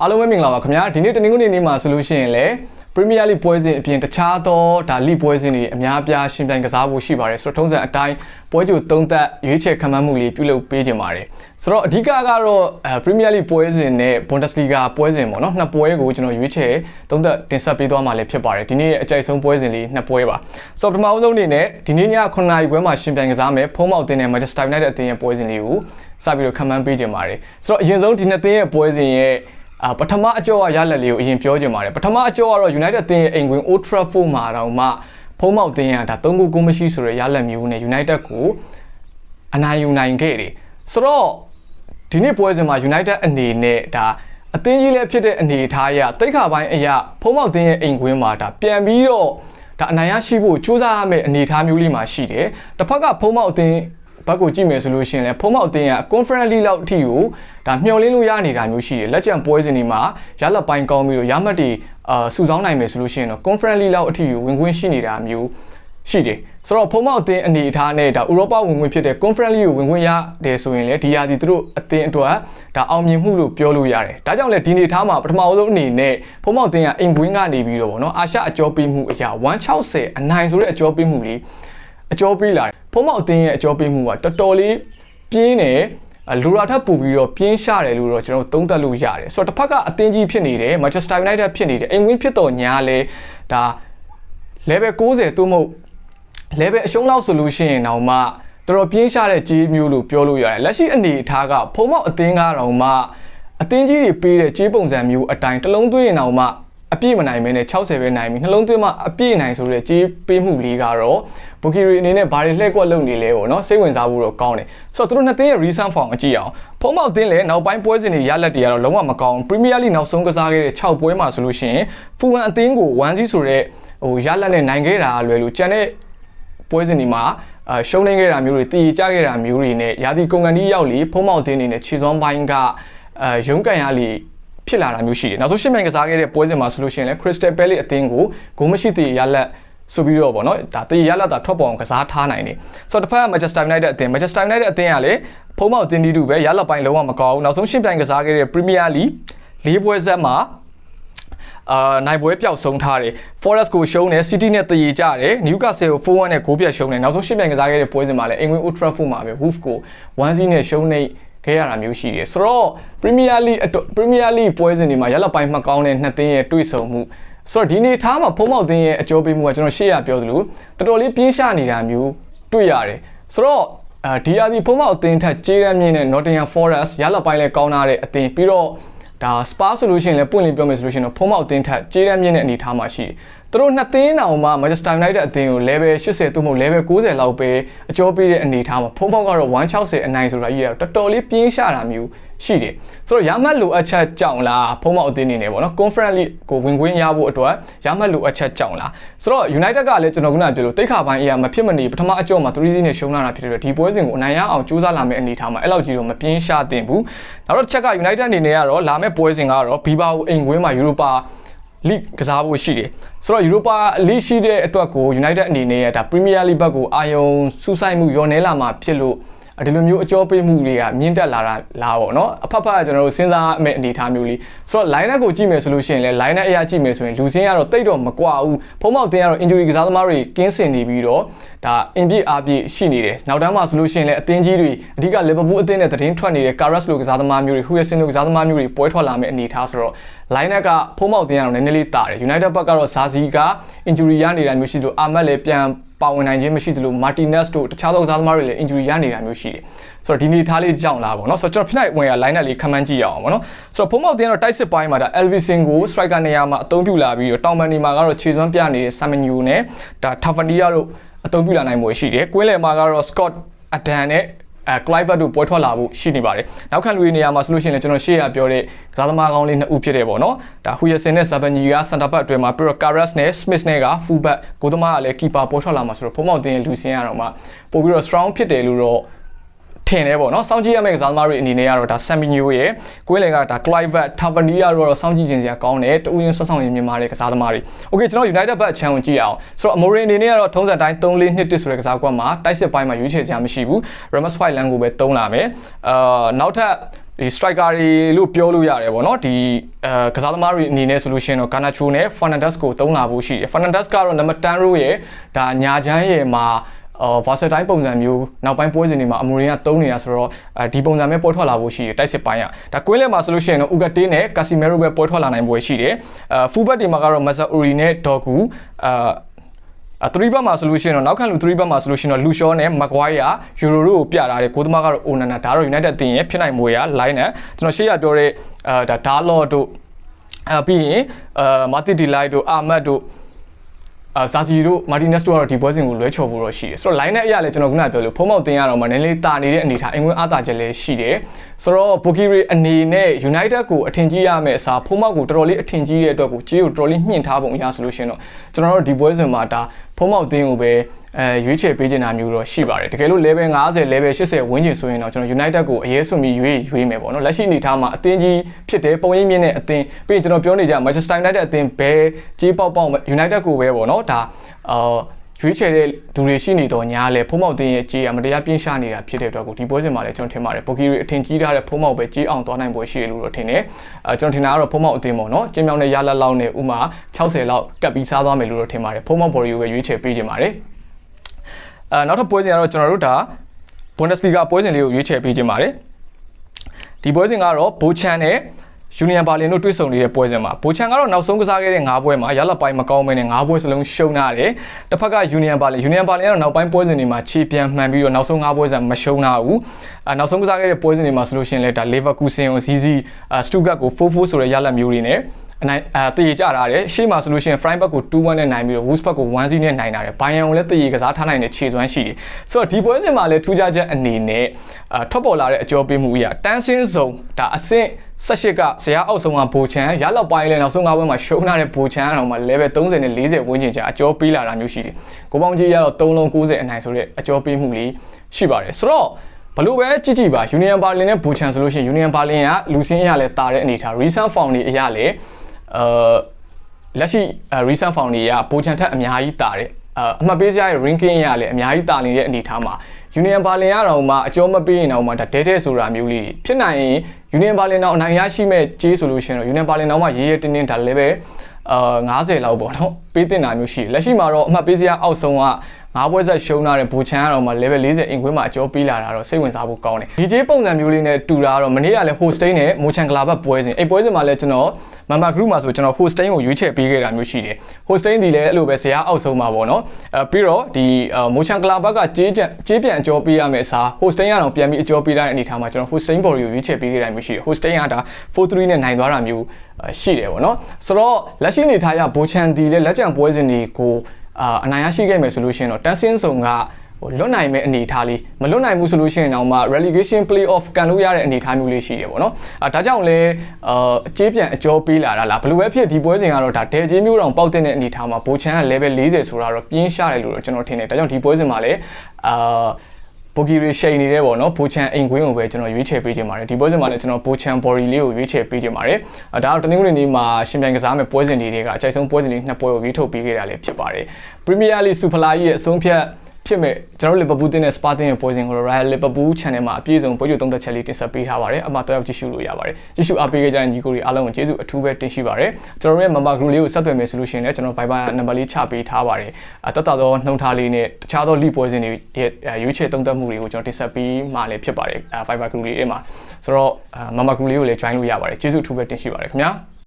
အားလုံးပဲမင်္ဂလာပါခင်ဗျာဒီနေ့တနင်္ဂနွေနေ့မှာဆိုလို့ရှိရင်လည်း Premier League ပွဲစဉ်အပြင်တခြားသောဒါ League ပွဲစဉ်တွေအများအပြားရှင်ပြိုင်ကစားဖို့ရှိပါတယ်ဆိုတော့ထုံးစံအတိုင်းပွဲကြိုသုံးသက်ရွေးချယ်ခံမှန်းမှုလေးပြုလုပ်ပေးကြပါတယ်ဆိုတော့အဓိကကတော့အဲ Premier League ပွဲစဉ်နဲ့ Bundesliga ပွဲစဉ်ပေါ့နော်နှစ်ပွဲကိုကျွန်တော်ရွေးချယ်သုံးသက်တင်ဆက်ပေးသွားမှာလည်းဖြစ်ပါတယ်ဒီနေ့ရဲ့အကြိုက်ဆုံးပွဲစဉ်လေးနှစ်ပွဲပါဆိုတော့ပထမဆုံးအနေနဲ့ဒီနေ့ည9နာရီခွဲမှာရှင်ပြိုင်ကစားမယ်ဖုံးမောက်တင်တဲ့ Manchester United အသင်းရဲ့ပွဲစဉ်လေးကိုစပြီးတော့ခံမှန်းပေးကြပါတယ်ဆိုတော့အရင်ဆုံးဒီနှစ်သင်းရဲ့ပွဲစဉ်ရဲ့ အာပထမအကျော်ရလက်လေးကိုအရင်ပြောကြပါတယ်ပထမအကျော်ကတော့ United အသင်းရဲ့အိမ်ကွင်း Old Trafford မှာတော့မှဖုံးမောက်တင်ရတာ3ဂိုးကိုမရှိဆိုတဲ့ရလက်မျိုးနဲ့ United ကိုအနိုင်ယူနိုင်ခဲ့တယ်ဆိုတော့ဒီနေ့ပွဲစဉ်မှာ United အနေနဲ့ဒါအသင်းကြီးလည်းဖြစ်တဲ့အနေအထားအရတိတ်ခါပိုင်းအရာဖုံးမောက်တင်ရဲ့အိမ်ကွင်းမှာဒါပြန်ပြီးတော့ဒါအနိုင်ရရှိဖို့စူးစမ်းရမယ့်အနေအထားမျိုးလေးမှာရှိတယ်တစ်ဖက်ကဖုံးမောက်အသင်း ဘက်ကိုကြည့်မယ်ဆိုလို့ရှိရင်လည်းဖုံးမောက်အသင်းက Conference League လောက်အထိကိုဒါမျှော်လင့်လို့ရနေတာမျိုးရှိတယ်လက်ကျန်ပွဲစဉ်တွေမှာရလက်ပိုင်းကောင်းပြီးတော့ရမှတ်တွေအာစုဆောင်းနိုင်မယ်ဆိုလို့ရှိရင်တော့ Conference League လောက်အထိကိုဝင်ခွင့်ရှိနေတာမျိုးရှိတယ်ဆိုတော့ဖုံးမောက်အသင်းအနေအထားနဲ့ဒါဥရောပဝင်ခွင့်ဖြစ်တဲ့ Conference League ကိုဝင်ခွင့်ရတယ်ဆိုရင်လည်းဒီရာသီသူတို့အသင်းအတွက်ဒါအောင်မြင်မှုလို့ပြောလို့ရတယ်ဒါကြောင့်လည်းဒီအနေအထားမှာပထမဆုံးအနေနဲ့ဖုံးမောက်အသင်းကအိမ်ကွင်းကနေပြီးတော့ဗောနော်အာရှအကျော်ပေးမှုအရာ160အနိုင်ဆိုတဲ့အကျော်ပေးမှုလေး အကျော်ပေးလာတယ်ဖုံးမောက်အသင်းရဲ့အကျော်ပေးမှုကတော်တော်လေးပြင်းတယ်လူရာထပ်ပူပြီးတော့ပြင်းရှာတယ်လို့တော့ကျွန်တော်သုံးသပ်လို့ရတယ်ဆိုတော့တစ်ဖက်ကအသင်းကြီးဖြစ်နေတယ် Manchester United ဖြစ်နေတယ်အိမ်ဝင်ဖြစ်တော့ညာလဲဒါ level 60သို့မဟုတ် level အရှုံးလောက်ဆိုလို့ရှိရင်တော့မှတော်တော်ပြင်းရှာတဲ့ကြီးမျိုးလို့ပြောလို့ရတယ်လက်ရှိအနေအထားကဖုံမောက်အသင်းကတော့မှအသင်းကြီးတွေပေးတဲ့ကြီးပုံစံမျိုးအတိုင်းတစ်လုံးသွင်းရင်တော့မှ အပြည့်မနိုင်မဲနဲ့60ပဲနိုင်ပြီနှလုံးသွင်းမှအပြည့်နိုင်ဆိုတဲ့ကြီးပေးမှုလေးကတော့ဘူကီရီအနေနဲ့ဘာတွေလှည့်ကွက်လုပ်နေလဲပေါ့နော်စိတ်ဝင်စားဖို့တော့ကောင်းတယ်ဆိုတော့သူတို့နှစ်သင်းရဲ့ recent form အကြည့်အောင်ဖုံးမောက်သင်းလည်းနောက်ပိုင်းပွဲစဉ်တွေရလက်တွေကတော့လုံးဝမကောင်း Premier League နောက်ဆုံးကစားခဲ့တဲ့6ပွဲမှာဆိုလို့ရှိရင်ဖူဝမ်အသင်းကို1-0ဆိုတဲ့ဟိုရလက်နဲ့နိုင်ခဲ့တာလွယ်လို့ကျန်တဲ့ပွဲစဉ်တွေမှာအရှုံးနေခဲ့တာမျိုးတွေတည်ကြခဲ့တာမျိုးတွေနဲ့ရာသီကုန်ကန်ကြီးရောက်လီဖုံးမောက်သင်းနေနဲ့ခြေစွမ်းပိုင်းကအဲရုံးကန်ရလီ ဖြစ်လာတာမျိုးရှိတယ်နောက်ဆုံးရှင်းမှန်ကစားခဲ့တဲ့ပွဲစဉ်မှာဆိုလို့ရှိရင်လည်း Crystal Palace အသင်းကိုဂိုးမရှိသေးရလက်ဆိုပြီးတော့ဗောနော်ဒါတေးရလက်တာထွက်ပေါ်အောင်ကစားထားနိုင်တယ်ဆိုတော့တစ်ဖက်က Manchester United အသင်း Manchester United အသင်းကလည်းဖုံးမောက်အသင်းဒီတူပဲရလက်ပိုင်းလုံးဝမကောင်းဘူးနောက်ဆုံးရှင်းပြိုင်ကစားခဲ့တဲ့ Premier League ၄ပွဲဆက်မှာအာနိုင်ပွဲပျောက်ဆုံးထားတယ် Forest ကိုရှုံးတယ် City နဲ့တည်ကြတယ် Newcastle ကို4-1နဲ့ဂိုးပြတ်ရှုံးတယ်နောက်ဆုံးရှင်းပြိုင်ကစားခဲ့တဲ့ပွဲစဉ်မှာလည်းအင်္ဂလိပ် Old Trafford မှာပဲ Wolves ကို1-0နဲ့ရှုံးနေ ခဲ့ရတာမျိုးရှိတယ်ဆိုတော့ Premier League အတွက် Premier League ပွဲစဉ်တွေမှာရလပိုင်းမှကောင်းတဲ့နှစ်သင်းရဲ့တွေ့ဆုံမှုဆိုတော့ဒီနေ့ထားမှာဖုံးမောက်သင်းရဲ့အကျိုးပေးမှုကကျွန်တော်ရှေ့ရပြောသလိုတော်တော်လေးပြင်းရှနေတာမျိုးတွေ့ရတယ်ဆိုတော့အဲဒီယာဒီဖုံးမောက်အသင်းထက်ကြေးရမ်းမြင့်တဲ့ Nottingham Forest ရလပိုင်းလဲကောင်းလာတဲ့အသင်းပြီးတော့ဒါ Spa ဆိုလို့ရှိရင်လည်းပွင့်လင်းပြောမယ်ဆိုလို့ရှိရင်တော့ဖုံးမောက်အသင်းထက်ကြေးရမ်းမြင့်တဲ့အနေအထားမှာရှိတယ် သူတို့နှစ်သင်းတောင်မှ Manchester United အသင်းကို level 80သို့မဟုတ် level 90လောက်ပဲအကျော်ပေးတဲ့အနေအထားမှာဖုံးဖောက်ကတော့160အနိုင်ဆိုတာကြီးတော့တော်တော်လေးပြင်းရှာတာမျိုးရှိတယ်ဆိုတော့ရမှတ်လိုအပ်ချက်ကြောင့်လားဖုံးမောက်အသင်းနေနေပေါ့နော် Conference League ကိုဝင်ခွင့်ရဖို့အတွက်ရမှတ်လိုအပ်ချက်ကြောင့်လားဆိုတော့ United ကလည်းကျွန်တော်ခုနကပြောလို့တိတ်ခါပိုင်းအရာမဖြစ်မနေပထမအကျော်မှာ3-0နဲ့ရှုံးလာတာဖြစ်တဲ့ဒီပွဲစဉ်ကိုအနိုင်ရအောင်ကြိုးစားလာမယ့်အနေအထားမှာအဲ့လောက်ကြီးတော့မပြင်းရှာတင်ဘူးနောက်တော့ချက်က United အနေနဲ့ကတော့လာမယ့်ပွဲစဉ်ကတော့ Biba ကိုအိမ်ခွင်းမှာ Europa league ကစားဖို့ရှိတယ်ဆိုတော့ Europa league ရှိတဲ့အတွက်ကို United အနေနဲ့ဒါ Premier League ဘက်ကိုအာယုံစူးစိုက်မှုရောနေလာမှာဖြစ်လို့ ဒီလိုမျိုးအကျော်ပေးမှုတွေကမြင့်တက်လာတာလာပေါ့နော်အဖက်ဖက်ကကျွန်တော်တို့စဉ်းစားမယ့်အနေအထားမျိုးလေးဆိုတော့ line up ကိုကြည့်မယ်ဆိုလို့ရှိရင်လည်း line up အရာကြည့်မယ်ဆိုရင်လူစင်းကတော့တိတ်တော့မကွာဘူးဖုံးမောက်တင်းကတော့ injury ကစားသမားတွေကင်းစင်နေပြီးတော့ဒါအင်ပြည့်အားပြည့်ရှိနေတယ်နောက်တန်းမှာဆိုလို့ရှိရင်လည်းအသင်းကြီးတွေအဓိက Liverpool အသင်းနဲ့သတင်းထွက်နေတဲ့ Carras လိုကစားသမားမျိုးတွေ Huijsen လိုကစားသမားမျိုးတွေပွဲထွက်လာမယ့်အနေအထားဆိုတော့ line up ကဖုံးမောက်တင်းကတော့နည်းနည်းလေးတာတယ် United ဘက်ကတော့ဇာစီက injury ရနေတာမျိုးရှိလို့အာမတ်လည်းပြန် ပါဝင်နိုင်ခြင်းမရှိသလို Martinez တို့တခြားသောကစားသမားတွေလည်း injury ရနေတာမျိုးရှိတယ်ဆိုတော့ဒီနေထားလေးကြောင့်လားပေါ့နော်ဆိုတော့ကျွန်တော်ဖြစ်နိုင်ဝင်ရ line up လေးခန့်မှန်းကြည့်ရအောင်ပေါ့နော်ဆိုတော့ဖုံးမောက်တင်းကတော့တိုက်စစ်ပိုင်းမှာဒါ Elvison ကို striker နေရာမှာအသုံးပြုလာပြီးတော့တောင်မန်နီမှာကတော့ခြေစွမ်းပြနေတဲ့ Samuel နဲ့ဒါ Tavernier တို့အသုံးပြုလာနိုင်မှုရှိတယ်ကွင်းလယ်မှာကတော့ Scott Adan နဲ့ အဲ Clive တို့ပွဲထွက်လာဖို့ရှိနေပါတယ်နောက်ခံလူတွေနေရာမှာဆိုလို့ရှိရင်လည်းကျွန်တော်ရှေ့ရပြောတဲ့ကစားသမားကောင်းလေးနှစ်ဦးဖြစ်တယ်ပေါ့နော်ဒါ Huijsen နဲ့ Zabani က center back အတွင်းမှာပြီးတော့ Carras နဲ့ Smith နဲ့က full back ကိုသမားကလည်း keeper ပွဲထွက်လာမှာဆိုတော့ဖုံးမောက်တင်ရဲ့လူစင်းရတော့မှပို့ပြီးတော့ strong ဖြစ်တယ်လို့တော့ ထင်တယ်ပေါ့နော်စောင့်ကြည့်ရမယ့်ကစားသမားတွေအနေနဲ့ကတော့ဒါ Saminio ရဲ့ကွင်းလယ်ကဒါ Clive Tavernier တို့ကတော့စောင့်ကြည့်ခြင်းစရာကောင်းတယ်တူရင်ဆွတ်ဆောင်ရင်မြန်မာတဲ့ကစားသမားတွေ Okay ကျွန်တော် United ဘက်အချမ်းကိုကြည့်အောင်ဆိုတော့ Amorim အနေနဲ့ကတော့ထုံးစံတိုင်း3-4-2-1ဆိုတဲ့ကစားကွက်မှာတိုက်စစ်ပိုင်းမှာရွေးချယ်စရာမရှိဘူး Ramos White Land ကိုပဲသုံးလာမယ်အာနောက်ထပ်ဒီ striker တွေလို့ပြောလို့ရတယ်ဗောနော်ဒီအဲကစားသမားတွေအနေနဲ့ဆိုလို့ရှိရင်တော့ Garnacho နဲ့ Fernandes ကိုသုံးလာဖို့ရှိတယ် Fernandes ကတော့နံပါတ်10 row ရဲ့ဒါညာချမ်းရဲ့မှာ အော် versatile ပုံစံမျိုးနောက်ပိုင်းပွဲစဉ်တွေမှာအမူရင်းကတုံးနေတာဆိုတော့အဲဒီပုံစံမျိုးပေါ်ထွက်လာဖို့ရှိတယ်တိုက်စစ်ပိုင်းကဒါကွင်းလက်မှာဆိုလို့ရှိရင်တော့ Ugarte နဲ့ Casemiro ပဲပေါ်ထွက်လာနိုင်ပွဲရှိတယ်အဲ fullback တွေမှာကတော့ Mazraoui နဲ့ Dogu အာအ3ဘက်မှာဆိုလို့ရှိရင်တော့နောက်ခံလူ3ဘက်မှာဆိုလို့ရှိရင်တော့လူရှောနဲ့မကွိုင်းယာယူရိုတို့ကိုပြထားတယ်ကိုသမားကတော့အိုနနာဒါတော့ United တင်ရဲ့ဖြစ်နိုင်မွေရ line နဲ့ကျွန်တော်ရှေ့ရပြောတဲ့အာဒါဒါလော့တို့အပြီးရင်အာမာတီဒီလိုက်တို့အာမတ်တို့ အာဇာစီတို့မာတီနက်စ်တို့ကတော့ဒီပွဲစဉ်ကိုလွဲချော်ဖို့တော့ရှိတယ်ဆိုတော့ line နဲ့အရာလည်းကျွန်တော်ခုနပြောလို့ဖုံးမောက်တင်ရတော့မှနည်းနည်းတာနေတဲ့အနေထားအင်ဝင်အားတာချက်လည်းရှိတယ်ဆိုတော့ဘိုကီရီအနေနဲ့ United ကိုအထင်ကြီးရမယ့်အစားဖုံးမောက်ကိုတော်တော်လေးအထင်ကြီးတဲ့အတွက်ကိုကြေးကိုတော်တော်လေးမြင့်ထားပုံအရဆိုလို့ရှိရင်တော့ကျွန်တော်တို့ဒီပွဲစဉ်မှာဒါဖုံးမောက်တင်းကိုပဲ အဲရွေးချယ်ပေးချင်တာမျိုးတော့ရှိပါတယ်တကယ်လို့ level 50 level 80ဝန်းကျင်ဆိုရင်တော့ကျွန်တော် United ကိုအရေးဆုံးပြီးရွေးရွေးမယ်ပေါ့နော်လက်ရှိအနေထားမှာအသင်းကြီးဖြစ်တယ်ပုံရိပ်မြင့်တဲ့အသင်းပြီးရင်ကျွန်တော်ပြောနေကြ Manchester United အသင်းဘဲကြေးပေါက်ပေါက် United ကိုပဲပေါ့နော်ဒါအာရွေးချယ်တဲ့သူတွေရှိနေတော့ညာလဲဖုံးမောက်တင်းရဲ့ကြေးကမတရားပြင်းရှာနေတာဖြစ်တဲ့အတွက်ကိုဒီပွဲစဉ်မှာလည်းကျွန်တော်ထင်ပါတယ်ပိုကီရီအထင်ကြီးထားတဲ့ဖုံးမောက်ပဲကြေးအောင်သွားနိုင်ပွဲရှိရလို့တော့ထင်တယ်အဲကျွန်တော်ထင်တာကတော့ဖုံးမောက်အသင်းပေါ့နော်ကျင်းမြောင်းတဲ့ရလက်လောက်နဲ့ဥမာ60လောက်ကပ်ပြီးစားသွားမယ်လို့တော့ထင်ပါတယ်ဖုံးမောက်ဘော်ရီကိုပဲရွေးချယ်ပေးခြင်းပါတယ် အဲနောက်ထပ်ပွဲစဉ်ကတော့ကျွန်တော်တို့ဒါ Bundesliga ပွဲစဉ်လေးကိုရွေးချယ်ပေးခြင်းပါတယ်ဒီပွဲစဉ်ကတော့ဘိုချန်နဲ့ယူနီယံဘာလင်တို့တွေ့ဆုံနေတဲ့ပွဲစဉ်မှာဘိုချန်ကတော့နောက်ဆုံးကစားခဲ့တဲ့၅ပွဲမှာရလပိုင်းမကောင်းမဲနဲ့၅ပွဲစလုံးရှုံးထားတယ်။တစ်ဖက်ကယူနီယံဘာလင်ယူနီယံဘာလင်ကတော့နောက်ပိုင်းပွဲစဉ်တွေမှာခြေပြန်မှန်ပြီးတော့နောက်ဆုံး၅ပွဲစဉ်မရှုံးထားဘူး။အဲနောက်ဆုံးကစားခဲ့တဲ့ပွဲစဉ်တွေမှာဆိုလို့ရှိရင်လည်းဒါ Leverkusen ကို ZZ Stuttgart ကို4-4ဆိုတဲ့ရလမျိုးတွေနဲ့ အနိုင်အဲတည်ကြတာတယ်ရှေ့မှာဆိုလို့ရှိရင် Freiburg ကို2-1နဲ့နိုင်ပြီးတော့ Wolfsburg ကို1-0နဲ့နိုင်တာတယ်ဘိုင်ယန်ကိုလည်းတည်ကစားထားနိုင်တဲ့ခြေစွမ်းရှိတယ်ဆိုတော့ဒီပွဲစဉ်မှာလည်းထူးခြားချက်အနေနဲ့အာထွက်ပေါ်လာတဲ့အကျော်ပေးမှုအရာတန်းစင်းစုံဒါအဆင့်18ကဇရာအောက်ဆုံးကဘိုချန်ရလောက်ပိုင်းလဲနောက်ဆုံး၅ပွဲမှာရှုံးထားတဲ့ဘိုချန်ကတော့မှ level 30နဲ့40ဝန်းကျင်ကျအကျော်ပေးလာတာမျိုးရှိတယ်ကိုပေါင်းကြီးရတော့3လုံး90အနိုင်ဆိုတဲ့အကျော်ပေးမှုလေးရှိပါတယ်ဆိုတော့ဘလို့ပဲကြည့်ကြည့်ပါ Union Berlin နဲ့ဘူချန်ဆိုလို့ရှိရင် Union Berlin ကလူစင်းအရလဲတာတဲ့အနေထား recent form တွေအရလဲ အာလက်ရှိ recent form တွေကဘူချန်ထက်အများကြီးတာတဲ့အအမှတ်ပေးစရာရဲ့ ranking ရလဲအများကြီးတာနေတဲ့အနေထားမှာ Union Berlin ကတော့မှအကျော်မပေးရင်တော့မှဒါဒဲတဲ့ဆိုတာမျိုးလေးဖြစ်နိုင်ရင် Union Berlin တော့အနိုင်ရရှိမဲ့ကြေးဆိုလို့ရှိရင်တော့ Union Berlin တော့မှရေးရတင်းတင်းဒါလည်းပဲအာ90လောက်ပေါ့နော်ပေးတင်တာမျိုးရှိတယ်လက်ရှိမှာတော့အမှတ်ပေးစရာအောက်ဆုံးက ငါးပွဲဆက်ရှုံးထားတဲ့ဘူချန်ကတော့မှ level 40အင်ခွင်းမှာအကျော်ပေးလာတာတော့စိတ်ဝင်စားဖို့ကောင်းတယ်။ DJ ပုံစံမျိုးလေးနဲ့တူတာကတော့မနေ့ကလည်း hosting နဲ့မိုချန်ကလာဘတ်ပွဲစဉ်အဲ့ပွဲစဉ်မှာလည်းကျွန်တော် member group မှာဆိုကျွန်တော် hosting ကိုရွေးချယ်ပေးခဲ့တာမျိုးရှိတယ်။ hosting ဒီလည်းအဲ့လိုပဲဇရာအောက်ဆုံးမှာပေါ့နော်။အဲပြီးတော့ဒီမိုချန်ကလာဘတ်ကကြေးကြံကြေးပြန်အကျော်ပေးရမယ်အစား hosting ကတော့ပြန်ပြီးအကျော်ပေးတဲ့အနေထားမှာကျွန်တော် hosting board ကိုရွေးချယ်ပေးခဲ့တာမျိုးရှိတယ်။ hosting ကဒါ4-3နဲ့နိုင်သွားတာမျိုးရှိတယ်ပေါ့နော်။ဆိုတော့လက်ရှိအနေထားရဘိုချန်ဒီလည်းလက်ကျန်ပွဲစဉ်တွေကို အာအနိုင်ရရှိခဲ့မယ်ဆိုလို့ရှိရင်တော့တန်းစင်းစုံကဟိုလွတ်နိုင်မဲ့အနေအထားလေးမလွတ်နိုင်ဘူးဆိုလို့ရှိရင်တော့မှ relegation playoff ကန်လို့ရတဲ့အနေအထားမျိုးလေးရှိတယ်ပေါ့နော်အဲဒါကြောင့်လဲအာအကျေးပြန်အကျော်ပေးလာတာလားဘယ်လိုပဲဖြစ်ဒီပွဲစဉ်ကတော့ဒါဒဲချင်းမျိုးတောင်ပေါက်တဲ့အနေအထားမှာဘိုချန်က level 40ဆိုတာတော့ပြင်းရှားတယ်လို့တော့ကျွန်တော်ထင်တယ်ဒါကြောင့်ဒီပွဲစဉ်မှာလည်းအာ ဘိုဂီရီရှိန်နေတယ်ပေါ့နော်ဘိုချန်အိမ်ကွင်းကိုပဲကျွန်တော်ရွေးချယ်ပေးခြင်းပါတယ်ဒီပွဲစဉ်မှာလည်းကျွန်တော်ဘိုချန်ဘော်ရီလေးကိုရွေးချယ်ပေးခြင်းပါတယ်အဲဒါတော့တနင်္ဂနွေနေ့မှာရှင်ပြိုင်ကစားမယ့်ပွဲစဉ်တွေကအကြိုက်ဆုံးပွဲစဉ်တွေနှစ်ပွဲကိုရွေးထုတ်ပေးခဲ့တာလည်းဖြစ်ပါတယ်ပရီးမီးယားလိစူဖလာကြီးရဲ့အဆုံးဖြတ် ဖြစ်မဲ့ကျွန်တော်တို့လီဗာပူးတင်းနဲ့စပါတင်ရဲ့ပွဲစဉ်ကိုတော့ Royal Liverpool Channel မှာအပြည့်စုံပွဲကြိုသုံးသက်ချက်လေးတင်ဆက်ပေးထားပါတယ်အမှတော့ရောက်ကြည့်ရှုလို့ရပါတယ်ကြည့်ရှုအားပေးခဲ့ကြတဲ့ညီကိုတွေအားလုံးကိုကျေးဇူးအထူးပဲတင်ရှိပါတယ်ကျွန်တော်တို့ရဲ့ member group လေးကိုဆက်သွယ်မယ်ဆိုလို့ရှိရင်လည်းကျွန်တော် Viber နံပါတ်လေးချပေးထားပါတယ်အတတ်တော်နှုံထားလေးနဲ့တခြားသောလိပွဲစဉ်တွေရဲ့ရွေးချယ်သုံးသက်မှုတွေကိုကျွန်တော်တင်ဆက်ပေးမှလည်းဖြစ်ပါတယ် Viber group လေးထဲမှာဆိုတော့ member group လေးကိုလည်း join လို့ရပါတယ်ကျေးဇူးအထူးပဲတင်ရှိပါတယ်ခင်ဗျာ